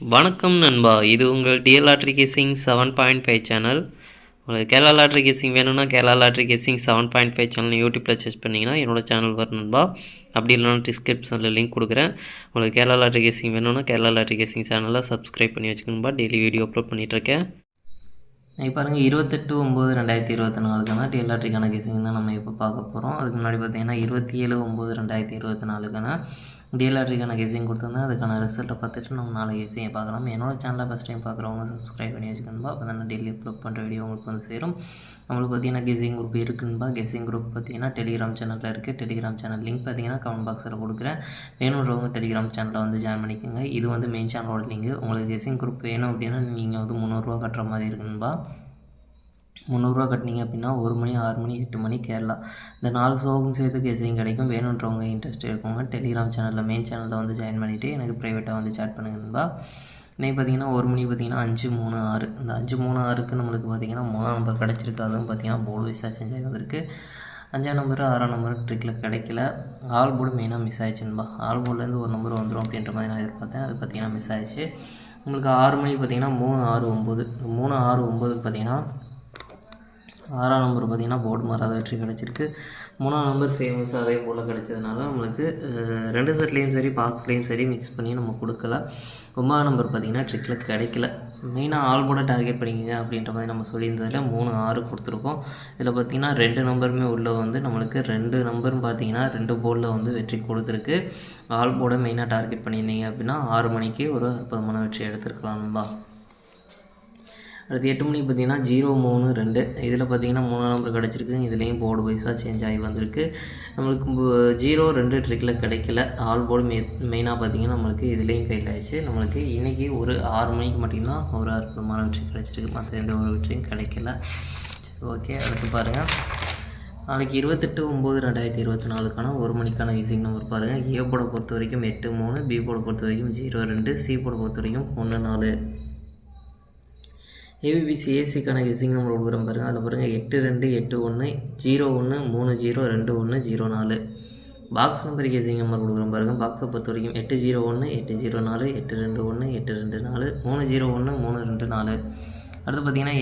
வணக்கம் நண்பா. இது உங்கள் DL lottery guessing seven point five channel. உங்களுக்கு கேரளா லாட்ரி கேசிங் வேணும்னா Kerala lottery guessing seven point five channel யூடியூப்பில் சர்ச் பண்ணிங்கன்னா என்னோட சேனல் வரும் நண்பா. அப்படி இல்லைனா டிஸ்கிரிப்ஷனில் லிங்க் கொடுக்குறேன். உங்களுக்கு கேரளா லாட்ரி கேசிங் வேணும்னா கேரளா லாட்ரி கேசிங் சேனலில் சப்ஸ்கிரைப் பண்ணி வச்சுக்கணும்பா டெய்லி வீடியோ அப்லோட் பண்ணிகிட்ருக்கேன் இப்போ பாருங்கள் இருபத்தெட்டு ஒம்பது ரெண்டாயிரத்தி இருபத்தி நாலுக்கான டிஎல்ஆர்டிக்கான கேசிங் தான் நம்ம இப்போ பார்க்க போகிறோம் அதுக்கு முன்னாடி பார்த்தீங்கன்னா இருபத்தி ஏழு ஒம்பது ரெண்டாயிரத்தி இருபத்தி நாலுக்கான டிஎல்ஆர்டிக்கான கெஸிங் கொடுத்துருந்தேன். அதுக்கான ரிசல்ட்டை பார்த்துட்டு நம்ம நாளை கேசிங்கை பார்க்கலாம். என்னோட சேனலை ஃபஸ்ட் டைம் பார்க்குறவங்க சப்ஸ்கிரைப் பண்ணி வச்சுக்கணும்பா. அப்போ தான் டெய்லி அப்லோட் பண்ணுற வீடியோ உங்களுக்கு வந்து சேரும். நம்மளுக்கு பார்த்தீங்கன்னா கெஸிங் குரூப் இருக்குன்பா? கெஸிங் குரூப் பார்த்தீங்கன்னா டெலிகிராம் சேனலில் இருக்குது டெலிகிராம் சேனல் லிங்க் பார்த்தீங்கன்னா கமெண்ட் பாக்ஸில் கொடுக்குறேன். வேணுன்றவங்க டெலிகிராம் சேனலில் வந்து ஜாயின் பண்ணிக்கோங்க. இது வந்து மெயின் சேனலோட லிங்க் உங்களுக்கு கெஸிங் குரூப் வேணும் அப்படின்னா நீங்கள் வந்து முந்நூறுரூவா கட்டுற மாதிரி இருக்குன்பா? முந்நூறுரூவா கட்டினீங்க அப்படின்னா ஒரு மணி ஆறு மணி எட்டு மணி கேரளா. இந்த நாலு ஷோவும் சேர்த்து கெஸிங் கிடைக்கும். வேணுன்றவங்க இன்ட்ரெஸ்ட் இருக்கவங்க டெலிகிராம் சேனலில் மெயின் சேனலில் வந்து ஜாயின் பண்ணிவிட்டு எனக்கு ப்ரைவேட்டாக வந்து சேட் பண்ணுங்கன்பா இன்றைக்கி பார்த்தீங்கன்னா ஒரு மணி பார்த்தீங்கன்னா அஞ்சு மூணு ஆறு. இந்த அஞ்சு மூணு ஆறுக்கு நம்மளுக்கு பார்த்தீங்கன்னா மூணாம் நம்பர் கிடச்சிருக்கு. அதுவும் பார்த்தீங்கன்னா போர்டு வைஸாக சேஞ்ச் ஆகி வந்திருக்கு. அஞ்சாம் நம்பர் ஆறாம் நம்பர் ட்ரிக்கில் கிடைக்கல. ஆல் போர்டு மெயினாக மிஸ் ஆயிடுச்சுன்பா ஆல் போர்டுலேருந்து ஒரு நம்பர் வந்துடும் அப்படின்ற மாதிரி நான் எதிர்பார்த்தேன். அது பார்த்தீங்கன்னா மிஸ் ஆயிடுச்சு. உங்களுக்கு ஆறு மணிக்கு பார்த்தீங்கன்னா மூணு ஆறு ஒம்பது மூணு ஆறு ஒம்பதுக்கு பார்த்தீங்கன்னா ஆறாம் நம்பர் பார்த்திங்கன்னா போர்டு மாறாத வெற்றி கிடச்சிருக்கு. மூணாம் நம்பர் சேம்ஸ் அதே போல் கிடச்சதுனால நம்மளுக்கு ரெண்டு செட்லேயும் சரி பாக்ஸ்லேயும் சரி மிக்ஸ் பண்ணி நம்ம கொடுக்கல ஒன்பதாம் நம்பர் பார்த்திங்கன்னா ட்ரிக்கில் கிடைக்கல. மெயினாக ஆல் போட டார்கெட் பண்ணிக்கங்க அப்படின்ற மாதிரி நம்ம சொல்லியிருந்ததில் மூணு ஆறு கொடுத்துருக்கோம். இதில் பார்த்திங்கன்னா ரெண்டு நம்பருமே உள்ளே வந்து நம்மளுக்கு ரெண்டு நம்பரும் பார்த்திங்கன்னா ரெண்டு போர்டில் வந்து வெற்றி கொடுத்துருக்கு. ஆல் போர்டை மெயினாக டார்கெட் பண்ணியிருந்தீங்க அப்படின்னா ஆறு மணிக்கு ஒரு அற்புதமான வெற்றி எடுத்துருக்கலாம்பா அடுத்து எட்டு மணிக்கு பார்த்தீங்கன்னா ஜீரோ மூணு ரெண்டு. இதில் பார்த்தீங்கன்னா மூணு நம்பர் கிடச்சிருக்கு. இதுலேயும் போர்டு வைஸாக சேஞ்ச் ஆகி வந்திருக்கு. நம்மளுக்கு ஜீரோ ரெண்டு ட்ரிக்கில் கிடைக்கல. ஆல் போர்டு மெ மெயினாக பார்த்தீங்கன்னா நம்மளுக்கு இதுலேயும் ஃபெயில் ஆயிடுச்சு. நம்மளுக்கு இன்றைக்கி ஒரு ஆறு மணிக்கு மட்டும்தான் ஒரு அற்புதமான வெற்றி கிடச்சிருக்கு. மற்ற எந்த ஒரு வெற்றியும் கிடைக்கல. சரி ஓகே அடுத்து பாருங்கள் நாளைக்கு இருபத்தெட்டு ஒம்பது ரெண்டாயிரத்தி இருபத்தி நாலுக்கான ஒரு மணிக்கான ஈஸிங் நம்பர் பாருங்கள் ஏ போட பொறுத்த வரைக்கும் எட்டு மூணு பி போட பொறுத்த வரைக்கும் ஜீரோ ரெண்டு சி போட பொறுத்த வரைக்கும் ஒன்று நாலு. ஏபிபிசி ஏசிக்கான கெஸிங் நம்பர் கொடுக்குறோம் பாருங்கள் அதில் பாருங்கள் எட்டு ரெண்டு எட்டு ஒன்று ஜீரோ ஒன்று மூணு ஜீரோ ரெண்டு ஒன்று ஜீரோ நாலு. பாக்ஸ் நம்பர் கெஸிங் நம்பர் கொடுக்குறோம் பாருங்கள் பாக்ஸை பொறுத்த வரைக்கும் எட்டு ஜீரோ ஒன்று எட்டு ஜீரோ நாலு எட்டு ரெண்டு ஒன்று எட்டு ரெண்டு நாலு மூணு ஜீரோ ஒன்று மூணு ரெண்டு நாலு. அடுத்து பார்த்தீங்கன்னா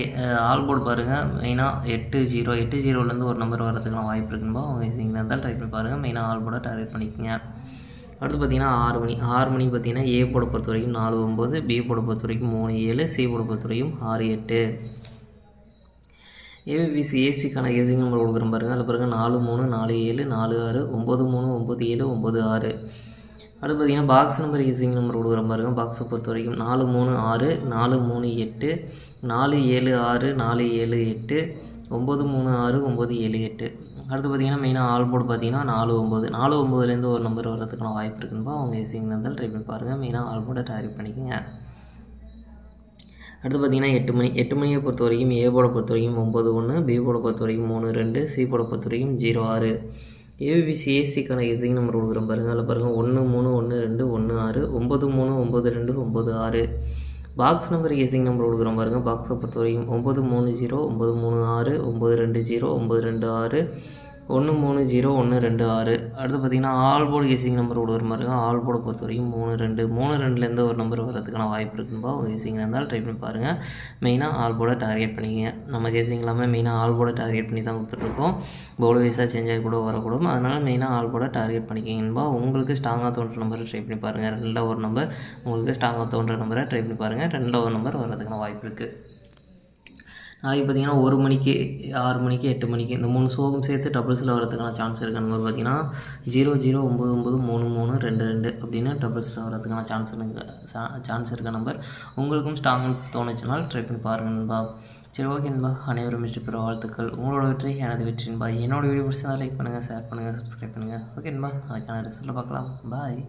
ஆல் போர்டு பாருங்கள் மெயினாக எட்டு ஜீரோ எட்டு ஜீரோலேருந்து ஒரு நம்பர் வரதுக்கான வாய்ப்பு இருக்குன்னு அவங்க கெஸிங்கில் இருந்தால் ட்ரை பண்ணி பாருங்கள் மெயினாக ஆல் போர்டை டார்கெட் பண்ணிக்கோங்க. அடுத்து பார்த்தீங்கன்னா ஆறு மணி ஆறு மணிக்கு பார்த்தீங்கன்னா ஏ போட பொறுத்த வரைக்கும் நாலு ஒம்பது பி போட பொறுத்த வரைக்கும் மூணு ஏழு சி போட பொறுத்த வரைக்கும் ஆறு எட்டு. ஏபிபிசி ஏசிக்கான ஏசி நம்பர் கொடுக்குறேன் பாருங்கள் அதில் பாருங்கள் நாலு மூணு நாலு ஏழு நாலு ஆறு ஒம்பது மூணு ஒம்பது ஏழு ஒம்பது ஆறு. அடுத்து பார்த்தீங்கன்னா பாக்ஸ் நம்பர் ஈஸிங் நம்பர் கொடுக்குற பாருங்கள் பாக்ஸை பொறுத்த வரைக்கும் நாலு மூணு ஆறு நாலு மூணு எட்டு நாலு ஏழு ஆறு நாலு ஏழு எட்டு ஒம்பது மூணு ஆறு ஒம்பது ஏழு எட்டு. அடுத்து பார்த்தீங்கன்னா மெயினாக ஆல் போர்டு பார்த்தீங்கன்னா நாலு ஒம்பது நாலு ஒம்பதுலேருந்து ஒரு நம்பர் வர்றதுக்கான வாய்ப்பு இருக்குன்னு அவங்க ஏசிங் இருந்தால் ட்ரை பண்ணி பாருங்கள் மெயினாக ஆல் போர்டை டார்கெட் பண்ணிக்கோங்க. அடுத்து பார்த்தீங்கன்னா எட்டு மணி எட்டு மணியை பொறுத்த வரைக்கும் ஏ போட பொறுத்த வரைக்கும் ஒம்பது ஒன்று பி போட பொறுத்த வரைக்கும் மூணு ரெண்டு சி போட பொறுத்த வரைக்கும் ஜீரோ ஆறு. ஏபிபிசி ஏசிக்கான ஏசிங் நம்பர் கொடுக்குறோம் பாருங்கள் அதில் பாருங்கள் ஒன்று மூணு ஒன்று ரெண்டு ஒன்று ஆறு ஒம்பது மூணு ஒம்பது ரெண்டு ஒம்பது ஆறு. பாக்ஸ் நம்பர் ஏசிங் நம்பர் கொடுக்குறோம் பாருங்கள் பாக்ஸை பொறுத்த வரைக்கும் ஒம்பது மூணு ஜீரோ ஒம்பது மூணு ஆறு ஒம்பது ரெண்டு ஜீரோ ஒம்பது ரெண்டு ஆறு ஒன்று மூணு ஜீரோ ஒன்று ரெண்டு ஆறு. அடுத்து பார்த்தீங்கன்னா ஆல் போர்டு கேசிங் நம்பர் ஒரு மாதிரி இருக்கும். ஆல் போர்டை பொறுத்த வரைக்கும் மூணு ரெண்டு மூணு ரெண்டுலேருந்து ஒரு நம்பர் வரதுக்கான வாய்ப்பு இருக்குன்பா உங்கள் கேசிங்கில் இருந்தால் ட்ரை பண்ணி பாருங்கள் மெயினாக ஆல் போர்டை டார்கெட் பண்ணிக்கங்க. நம்ம கேசிங் இல்லாமல் மெயினாக ஆல் போர்டை டார்கெட் பண்ணி தான் கொடுத்துட்ருக்கோம். போர்டு வைஸாக சேஞ்ச் ஆகி கூட வரக்கூடும். அதனால் மெயினாக ஆல் போர்டை டார்கெட் பண்ணிக்கிங்கன்பா உங்களுக்கு ஸ்ட்ராங்காக தோன்ற நம்பரை ட்ரை பண்ணி பாருங்கள் ரெண்டில் ஒரு நம்பர் உங்களுக்கு ஸ்ட்ராங்காக தோன்ற நம்பரை ட்ரை பண்ணி பாருங்கள் ரெண்டில் ஒரு நம்பர் வரதுக்கான வாய்ப்பு இருக்குது நாளைக்கு பார்த்தீங்கன்னா ஒரு மணிக்கு ஆறு மணிக்கு எட்டு மணிக்கு இந்த மூணு ஷோவும் சேர்த்து டபுள்ஸில் வரதுக்கான சான்ஸ் இருக்க. நம்பர் பார்த்தீங்கன்னா ஜீரோ ஜீரோ ஒம்பது ஒம்பது மூணு மூணு ரெண்டு ரெண்டு அப்படின்னு டபுள்ஸில் வரதுக்கான சான்ஸ் இருக்கு. சான்ஸ் இருக்க நம்பர் உங்களுக்கும் ஸ்ட்ராங் தோணுச்சுனால் ட்ரை பண்ணி பாருங்கள் நண்பா. சரி ஓகேன்பா அனைவரும் வெற்றி பெற வாழ்த்துக்கள். உங்களோட வெற்றி எனது வெற்றின்பா என்னோட வீடியோ பிடிச்சதாக லைக் பண்ணுங்கள் ஷேர் பண்ணுங்கள் சப்ஸ்கிரைப் பண்ணுங்கள் ஓகேன்பா அதுக்கான ரிசல்ட்டில் பார்க்கலாம். பாய்